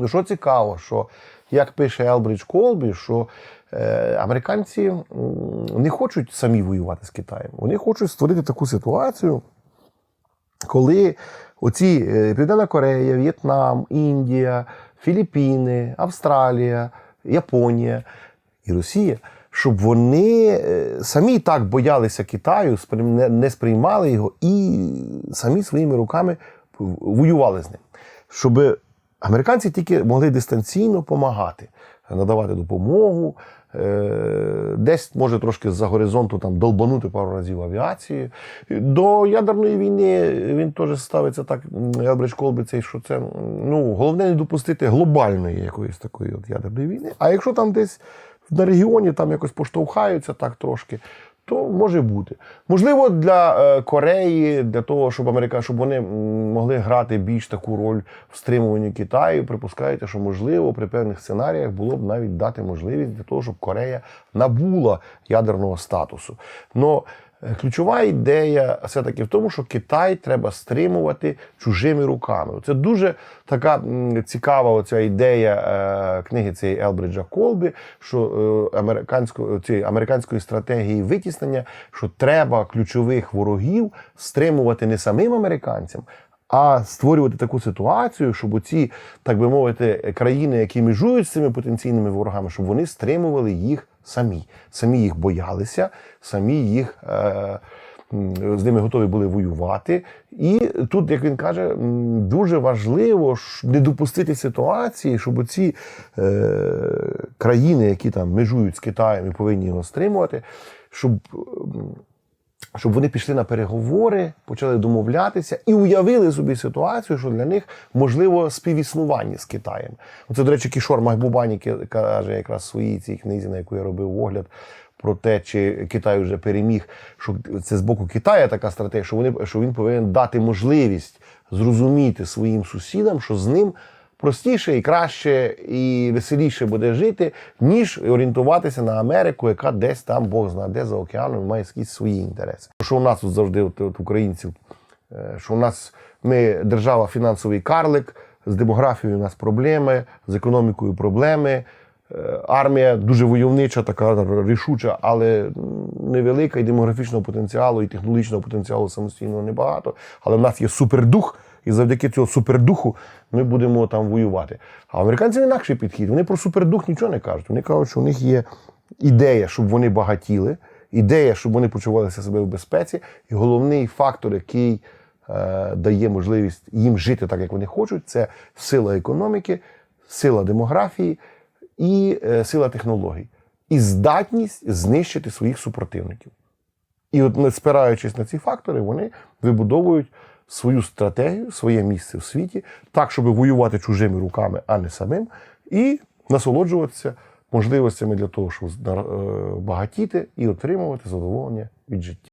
Ну, що цікаво, що як пише Елбридж Колбі, що е, американці не хочуть самі воювати з Китаєм. Вони хочуть створити таку ситуацію, коли оці е, Південна Корея, В'єтнам, Індія, Філіппіни, Австралія, Японія і Росія, щоб вони е, самі так боялися Китаю, не- сприймали його і самі своїми руками воювали з ним. Щоб американці тільки могли дистанційно допомагати, надавати допомогу. е, Десь може трошки з-за горизонту там долбанути пару разів авіації. До ядерної війни він теж ставиться так. Елбридж Колбі цей, що це ну, головне не допустити глобальної якоїсь такої от ядерної війни. А якщо там десь на регіоні там якось поштовхаються так трошки, то може бути. Можливо, для е, Кореї, для того, щоб Америка, щоб вони могли грати більш таку роль в стримуванні Китаю, припускаєте, що можливо при певних сценаріях було б навіть дати можливість для того, щоб Корея набула ядерного статусу. Но ключова ідея все-таки в тому, що Китай треба стримувати чужими руками. Це дуже така цікава оця ідея е, книги цієї Елбриджа Колбі, що е, американської цієї американської стратегії витіснення, що треба ключових ворогів стримувати не самим американцям. А створювати таку ситуацію, щоб оці, так би мовити, країни, які межують з цими потенційними ворогами, щоб вони стримували їх самі. Самі їх боялися, самі їх е, з ними готові були воювати. І тут, як він каже, дуже важливо не допустити ситуації, щоб ці е, країни, які там межують з Китаєм і повинні його стримувати, щоб. Щоб вони пішли на переговори, почали домовлятися і уявили собі ситуацію, що для них можливо співіснування з Китаєм. Оце, до речі, Кішор Махбубані каже якраз в своїй цій книзі, на яку я робив огляд. Про те, чи Китай вже переміг, що це з боку Китаю така стратегія, що вони що він повинен дати можливість зрозуміти своїм сусідам, що з ним простіше і краще і веселіше буде жити, ніж орієнтуватися на Америку, яка десь там Бог знає, де за океаном має якісь свої інтереси. Що у нас тут завжди от, от українців, е, що у нас ми держава фінансовий карлик, з демографією у нас проблеми, з економікою проблеми. Е, Армія дуже войовнича, така рішуча, але невелика, і демографічного потенціалу, і технологічного потенціалу самостійного небагато. Але в нас є супердух, і завдяки цього супердуху ми будемо там воювати. А американців інакший підхід. Вони про супердух нічого не кажуть. Вони кажуть, що у них є ідея, щоб вони багатіли, ідея, щоб вони почувалися себе в безпеці. І головний фактор, який е, дає можливість їм жити так, як вони хочуть, це сила економіки, сила демографії і е, сила технологій, і здатність знищити своїх супротивників. І от, не спираючись на ці фактори, вони вибудовують свою стратегію, своє місце в світі, так, щоб воювати чужими руками, а не самим, і насолоджуватися можливостями для того, щоб е, багатіти і отримувати задоволення від життя.